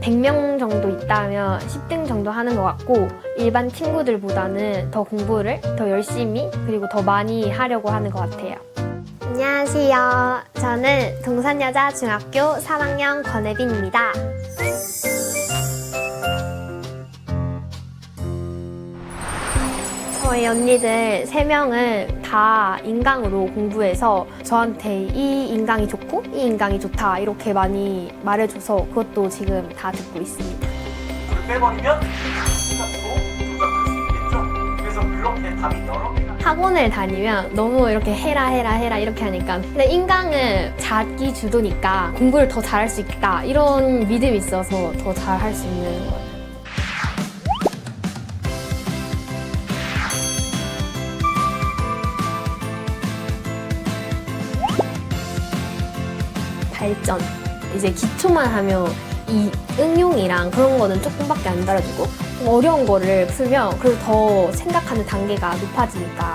100명 정도 있다면 10등 정도 하는 것 같고 일반 친구들보다는 더 공부를 더 열심히 그리고 더 많이 하려고 하는 것 같아요. 안녕하세요. 저는 동산여자중학교 3학년 권혜빈입니다. 저희 언니들 세명은 다 인강으로 공부해서 저한테 이 인강이 좋고 이 인강이 좋다 이렇게 많이 말해줘서 그것도 지금 다 듣고 있습니다. 를 빼버리면 생각도 조작할 수 있겠죠. 그래서 그렇게 답이 여러 개가 학원을 다니면 너무 이렇게 해라 해라 해라 이렇게 하니까 근데 인강은 자기 주도니까 공부를 더 잘할 수 있다 이런 믿음이 있어서 더 잘할 수 있는 것 같아요. 발전 이제 기초만 하면 이 응용이랑 그런 거는 조금밖에 안좀 어려운 거를 풀면 그래도 더 생각하는 단계가 높아지니까